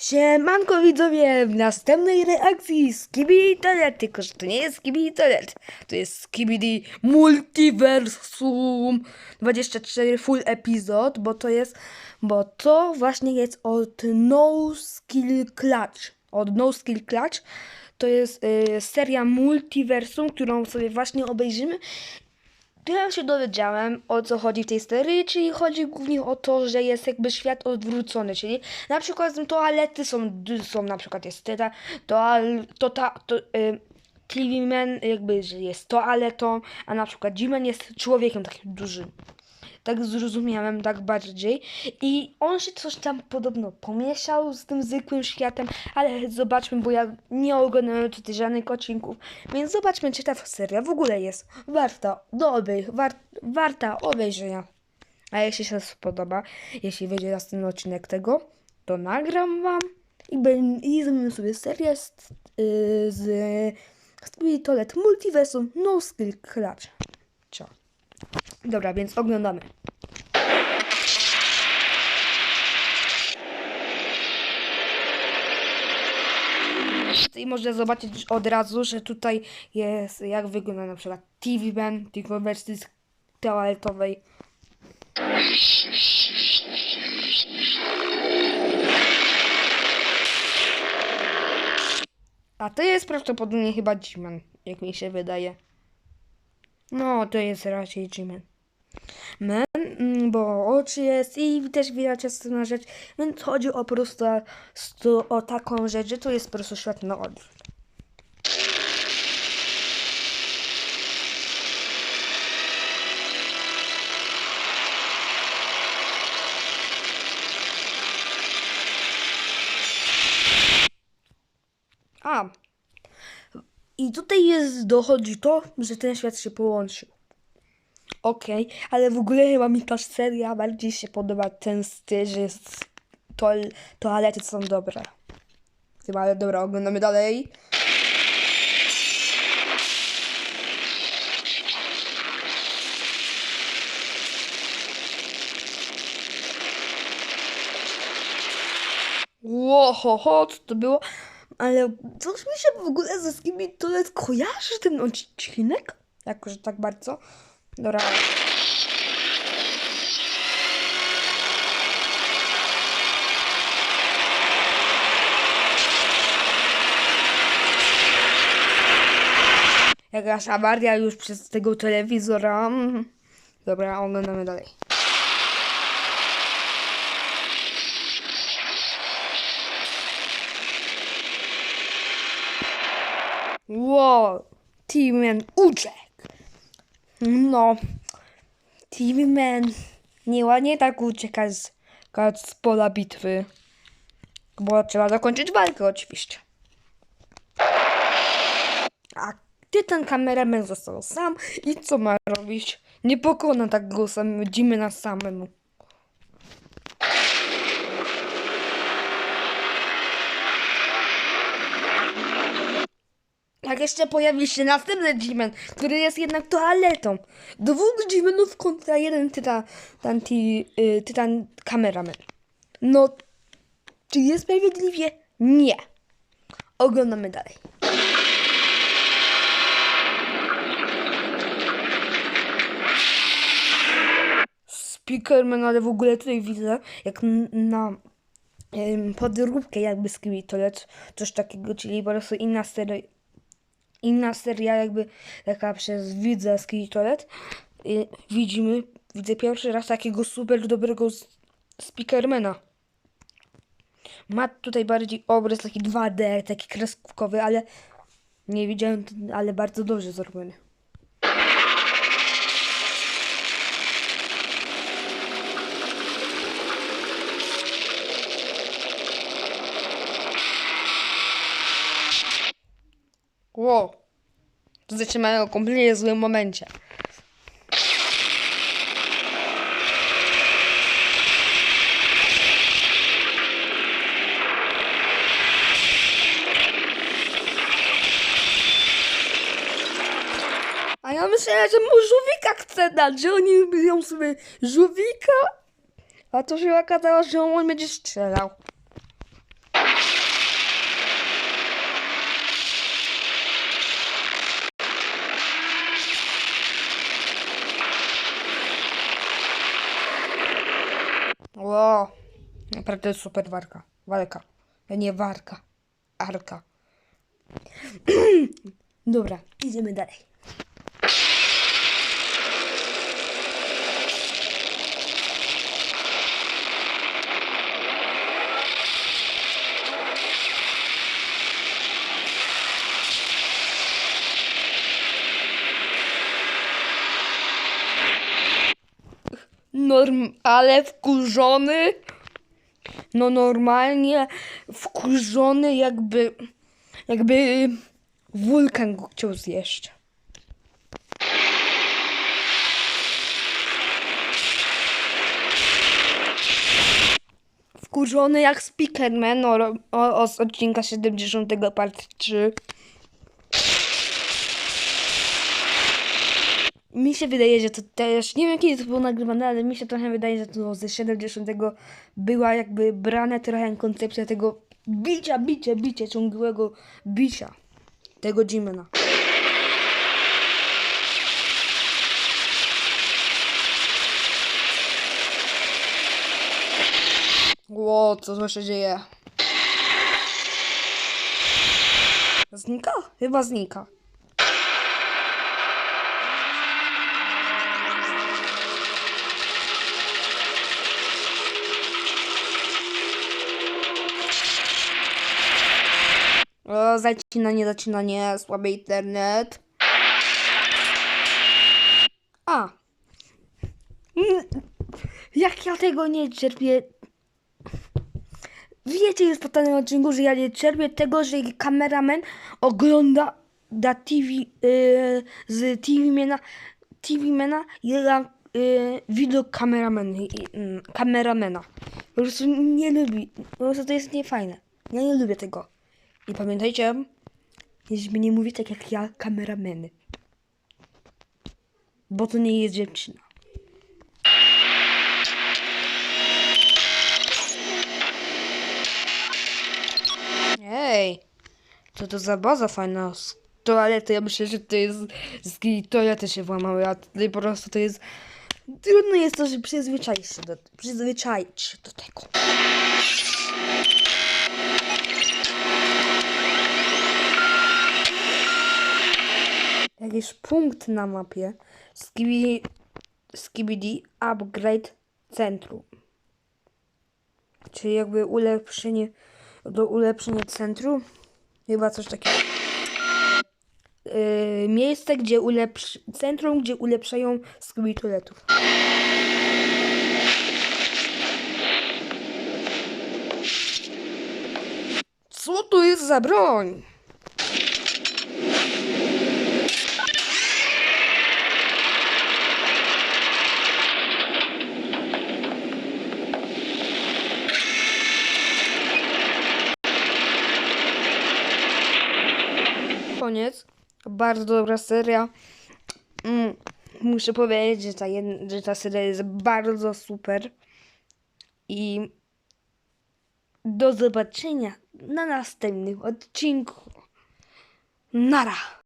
Siemanko widzowie, w następnej reakcji Skibidi Toilet, tylko że to nie jest Skibidi Toilet, to jest Skibidi Multiversum. 24 full epizod, bo to jest, bo to właśnie jest od No Skill Clutch, od No Skill Clutch, to jest y, seria Multiversum, którą sobie właśnie obejrzymy ja się dowiedziałem o co chodzi w tej serii, czyli chodzi głównie o to, że jest jakby świat odwrócony, czyli na przykład toalety są, są na przykład jest teta, toal, to, ta, to, y, jakby jest toaletą, a na przykład G-Man jest człowiekiem takim dużym. Tak zrozumiałem, tak bardziej. I on się coś tam podobno pomieszał z tym zwykłym światem, ale zobaczmy, bo ja nie oglądałem tutaj żadnych odcinków, więc zobaczmy, czy ta seria w ogóle jest warta do obej, war, warta obejrzenia. A jeśli się spodoba, jeśli wyjdzie następny odcinek tego, to nagram wam i, i zrobimy sobie serię z, yy, z, z Toilet Multiversum No Skill Clutch. Ciao. Dobra, więc oglądamy. I można zobaczyć od razu, że tutaj jest, jak wygląda na przykład TV Man, tylko w wersji toaletowej. A to jest prawdopodobnie chyba G-Man, jak mi się wydaje. No, to jest raczej G-Man. Man, mm, bo oczy jest i też widać jasna rzecz, więc chodzi o prostu o taką rzecz, że to jest po prostu świat na odwrót. A, i tutaj jest, dochodzi to, że ten świat się połączył. Okej, ale w ogóle chyba mi ta seria bardziej się podoba ten styl, że jest toal, toalety są dobre. Chyba, ale dobra, oglądamy dalej. Łohoho, co to było? Ale coś mi się w ogóle ze Skibi Toilet kojarzy ten odcinek? Jakoś tak bardzo. Dobra. Jakaś awaria już przez tego telewizora. Mm. Dobra, oglądamy dalej. Wow, Teamman uciekł. No, Teamman nieładnie tak ucieka z, z pola bitwy. Bo trzeba zakończyć walkę oczywiście. A ty ten kameraman został sam i co ma robić? Nie pokona tak go sam, na samemu. Jeszcze pojawi się następny G-Man, który jest jednak toaletą. Dwóch G-Manów kontra jeden tytan, ty, y, tytan kameraman. No, czy jest sprawiedliwie? Nie. Oglądamy dalej. Speakerman, ale w ogóle tutaj widzę, jak na podróbkę jakby z Toilet, coś takiego, czyli po prostu inna seria, inna seria jakby taka przez widza z Toilet. Widzimy, widzę pierwszy raz takiego super dobrego Speakermana. Ma tutaj bardziej obraz taki 2D, taki kreskówkowy, ale nie widziałem, ale bardzo dobrze zrobiony. Wow. To zatrzymają kompletnie w złym momencie. A ja myślałem, że mu żółwika chce dać, że oni biją sobie żółwika. A to się okazało, że on będzie strzelał. Wow. Naprawdę super warka. Walka. Nie warka. Arka. Dobra, idziemy dalej. Norm, ale wkurzony. No normalnie wkurzony jakby jakby wulkan go chciał zjeść. Wkurzony jak Speakerman o, o, o, z odcinka 70 part 3. Mi się wydaje, że to też, nie wiem kiedy to było nagrywane, ale mi się trochę wydaje, że to ze 70 była jakby brane trochę koncepcja tego bicia, bicia, bicia, ciągłego bicia tego Jimena. Ło, co tu się dzieje? Znika? Chyba znika. O, zacinanie, zacinanie, słaby internet. A. Mm, Jak ja tego nie cierpię. Wiecie już po tym odcinku, że ja nie cierpię tego, że kameraman ogląda da TV yy, z TV Mena, TV Mena jak yy, widok kameraman, yy, kameramena. Po prostu nie lubi. Po prostu to jest niefajne. Ja nie lubię tego. I pamiętajcie, żeby nie mówić tak jak ja, kamerameny. Bo to nie jest dziewczyna. Ej, co to za baza fajna z toalety. Ja myślę, że to jest z toalety się włamały, a tutaj po prostu to jest... Trudno jest to, że przyzwyczaić się do, przyzwyczaić się do tego. Jakiś punkt na mapie Skibidi, Skibidi Upgrade Centrum. Czyli jakby ulepszenie do ulepszenia centrum. Chyba coś takiego. Yy, miejsce, gdzie ulepsz... Centrum, gdzie ulepszają Skibidi toiletów. Co to jest za broń? Koniec. Bardzo dobra seria. Mm, muszę powiedzieć, że ta, że ta seria jest bardzo super. I do zobaczenia na następnym odcinku. Nara!